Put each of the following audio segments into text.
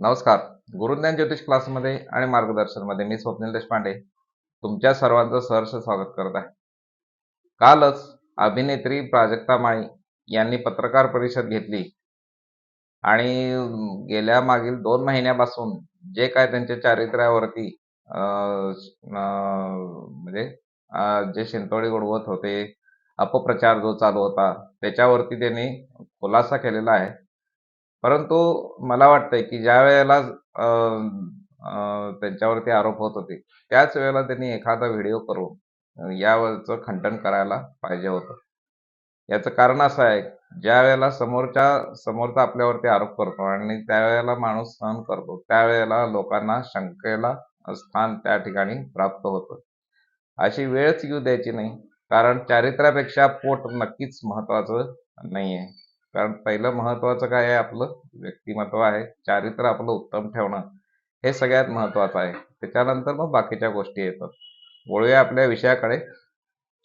नमस्कार. गुरुज्ञान ज्योतिष क्लासमध्ये आणि मार्गदर्शनमध्ये मी स्वप्नील देशपांडे तुमच्या सर्वांचं सहर्ष स्वागत करत आहे. कालच अभिनेत्री प्राजक्ता माळी यांनी पत्रकार परिषद घेतली आणि गेल्या मागील दोन महिन्यापासून जे काय त्यांच्या चारित्र्यावरती म्हणजे जे शिंतोडे उडवत होते अपप्रचार जो चालू होता त्याच्यावरती त्यांनी खुलासा केलेला आहे. परंतु मला वाटतंय की ज्या वेळेला त्यांच्यावरती आरोप होत होते त्याच वेळेला त्यांनी एखादा व्हिडिओ करून यावरचं खंडन करायला पाहिजे होतं. याचं कारण असं आहे ज्या वेळेला समोरच्या समोरचा आपल्यावरती आरोप करतो आणि त्यावेळेला माणूस सहन करतो त्यावेळेला लोकांना शंकेला स्थान त्या ठिकाणी प्राप्त होतं. अशी वेळच येऊ द्यायची नाही कारण चारित्र्यापेक्षा पोट नक्कीच महत्वाचं नाहीये. कारण पहिलं महत्वाचं काय आहे आपलं? व्यक्तिमत्व आहे. चारित्र्य आपलं उत्तम ठेवणं. हे सगळ्यात महत्वाचं आहे. त्याच्यानंतर मग बाकीच्या गोष्टी येतात. वळूया आपल्या विषयाकडे.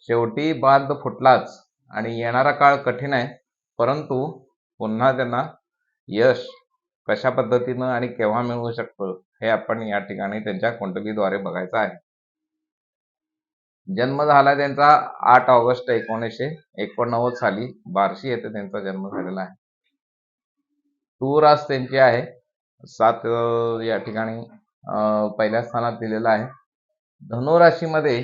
शेवटी बांध फुटलाच आणि येणारा काळ कठीण आहे. परंतु पुन्हा त्यांना यश कशा पद्धतीनं आणि केव्हा मिळू शकतं हे आपण या ठिकाणी त्यांच्या कुंडलीद्वारे बघायचं आहे. जन्म झाला त्यांचा आठ ऑगस्ट एकोणीसशे एकोणनव्वद साली. बार्शी येथे त्यांचा जन्म झालेला आहे. तूर त्यांची आहे. सात या ठिकाणी पहिल्या स्थानात दिलेला आहे. धनु राशीमध्ये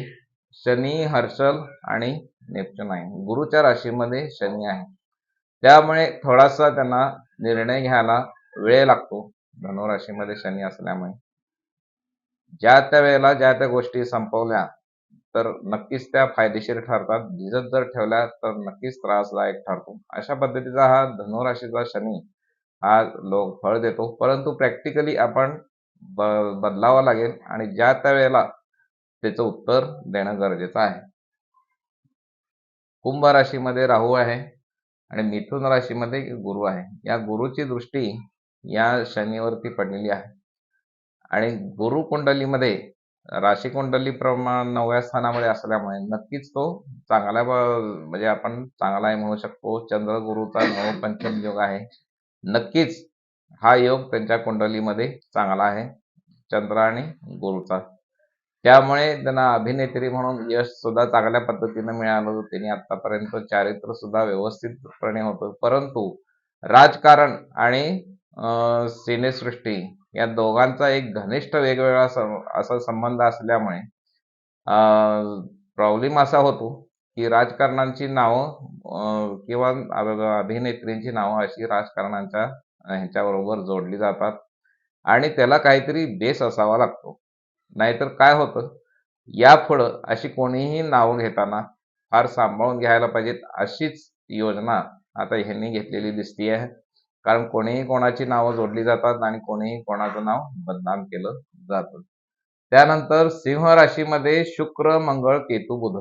शनी हर्षल आणि नेपच्यून आहे. गुरुच्या राशीमध्ये शनी आहे. त्यामुळे थोडासा त्यांना निर्णय घ्यायला वेळ लागतो. धनुराशीमध्ये शनी असल्यामुळे. ज्या त्या वेळेला ज्या त्या गोष्टी संपवल्या तर नक्कीच त्या फायदेशीर ठरतात. भिजत जर ठेवल्या तर नक्कीच त्रासदायक ठरतो. अशा पद्धतीचा हा धनुराशीचा शनी हा लोक फळ देतो. परंतु प्रॅक्टिकली आपण ब- बदलावं लागेल आणि ज्या त्या वेळेला त्याचं उत्तर देणं गरजेचं आहे. कुंभ राशीमध्ये राहू आहे आणि मिथुन राशीमध्ये गुरु आहे. या गुरुची दृष्टी या शनीवरती पडलेली आहे. आणि गुरु कुंडलीमध्ये राशी कुंडली प्रमाण नवव्या स्थानामध्ये असल्यामुळे नक्कीच तो चांगला म्हणजे आपण चांगला आहे म्हणू शकतो. चंद्र गुरुचा नव पंचम योग आहे. नक्कीच हा योग त्यांच्या कुंडलीमध्ये चांगला आहे. चंद्र आणि गुरुचा. त्यामुळे त्यांना अभिनेत्री म्हणून यश सुद्धा चांगल्या पद्धतीनं मिळालं त्यांनी आतापर्यंत चारित्र्य सुद्धा व्यवस्थितपणे होतं. परंतु राजकारण आणि सिनेसृष्टी या दोघांचा एक घनिष्ठ वेगवेगळा सं- असा संबंध असल्यामुळे प्रॉब्लेम असा होतो की राजकारणांची नावं किंवा अभिनेत्रींची नावं अशी राजकारणांच्या ह्याच्याबरोबर जोडली जातात आणि त्याला काहीतरी बेस असावा लागतो. नाहीतर काय होतं? यापुढं अशी कोणीही नावं घेताना फार सांभाळून घ्यायला पाहिजेत अशीच योजना आता ह्यांनी घेतलेली दिसती आहे कारण कोणीही कोणाची नावं जोडली जातात आणि कोणीही कोणाचं नाव बदनाम केलं जातं. त्यानंतर सिंह राशीमध्ये शुक्र मंगळ केतू बुध.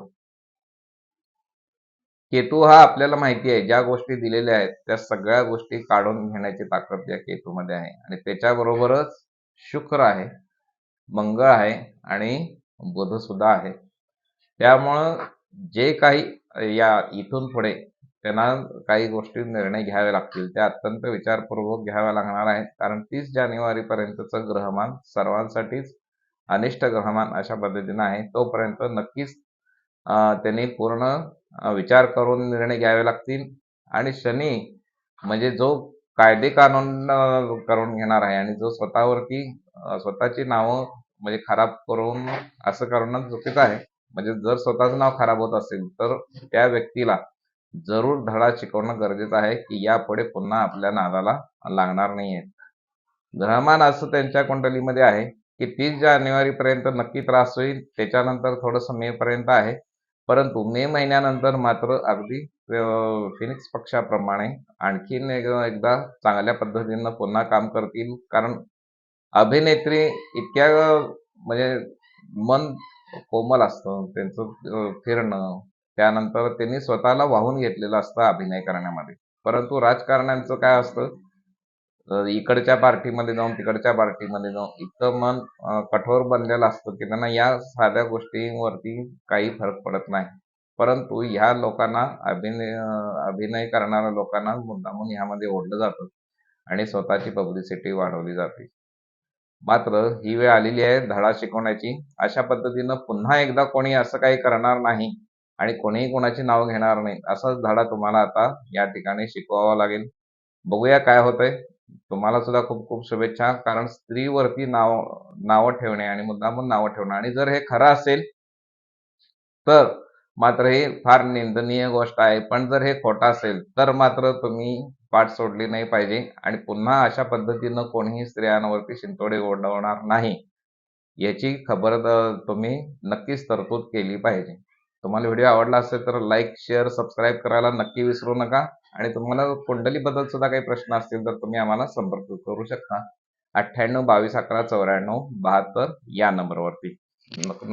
केतू हा आपल्याला माहिती आहे ज्या गोष्टी दिलेल्या आहेत त्या सगळ्या गोष्टी काढून घेण्याची ताकद या केतूमध्ये आहे. आणि त्याच्याबरोबरच शुक्र आहे मंगळ आहे आणि बुध सुद्धा आहे. त्यामुळं जे काही या इथून पुढे त्यांना काही गोष्टी निर्णय घ्यावे लागतील. त्या अत्यंत विचारपूर्वक घ्याव्या लागणार आहेत. कारण तीस जानेवारी पर्यंतचं ग्रहमान सर्वांसाठीच अनिष्ट ग्रहमान अशा पद्धतीनं आहे. तोपर्यंत नक्कीच त्यांनी पूर्ण विचार करून निर्णय घ्यावे लागतील. आणि शनी म्हणजे जो कायदे कानून करून घेणार आहे आणि जो स्वतःवरती स्वतःची नावं म्हणजे खराब करून असं करणं चुकीचं आहे. म्हणजे जर स्वतःचं नाव खराब होत असेल तर त्या व्यक्तीला जरूर धडा शिकवणं गरजेचं आहे की यापुढे पुन्हा आपल्या नादाला लागणार नाहीये. ग्रहमान असं त्यांच्या कुंडलीमध्ये आहे की तीस जानेवारी पर्यंत नक्की त्रास होईल त्याच्यानंतर थोडंसं मे पर्यंत आहे. परंतु मे महिन्यानंतर मात्र अगदी फिनिक्स पक्षाप्रमाणे आणखीन एकदा चांगल्या पद्धतीनं पुन्हा काम करतील. कारण अभिनेत्री इतक्या म्हणजे मन कोमल असतं त्यांचं फिरणं त्यानंतर त्यांनी स्वतःला वाहून घेतलेलं असतं अभिनय करण्यामध्ये. परंतु राजकारण्यांचं काय असतं? इकडच्या पार्टीमध्ये जाऊन तिकडच्या पार्टीमध्ये जाऊन इतकं मन कठोर बनलेलं असतं की त्यांना या साध्या गोष्टींवरती काही फरक पडत नाही. परंतु ह्या लोकांना अभिनय अभिनय करणाऱ्या लोकांना मुद्दामून ह्यामध्ये ओढलं जातं आणि स्वतःची पब्लिसिटी वाढवली जाते. मात्र ही वेळ आलेली आहे धडा शिकवण्याची. अशा पद्धतीनं पुन्हा एकदा कोणी असं काही करणार नाही. आणि कोणीही कोणाची नाव घेणार नाही. असाच धडा तुम्हाला आता या ठिकाणी शिकवावा लागेल. बघूया काय होतंय. तुम्हाला सुद्धा खूप खूप शुभेच्छा. कारण स्त्रीवरती नाव नावं ठेवणे आणि मुद्दामून नावं ठेवणं आणि जर हे खरं असेल तर मात्र हे फार निंदनीय गोष्ट आहे. पण जर हे खोटं असेल तर मात्र तुम्ही पाठ सोडली नाही पाहिजे आणि पुन्हा अशा पद्धतीनं कोणीही स्त्रियांवरती शिंतोडे ओढवणार नाही. याची खबर तुम्ही नक्कीच तरतूद केली पाहिजे. तुम्हाला व्हिडिओ आवडला असेल तर लाईक शेअर सबस्क्राईब करायला नक्की विसरू नका. आणि तुम्हाला कुंडलीबद्दल सुद्धा काही प्रश्न असतील तर तुम्ही आम्हाला संपर्क करू शकता. अठ्ठ्याण्णव बावीस अकरा चौऱ्याण्णव बहात्तर या नंबरवरती नमस्कार.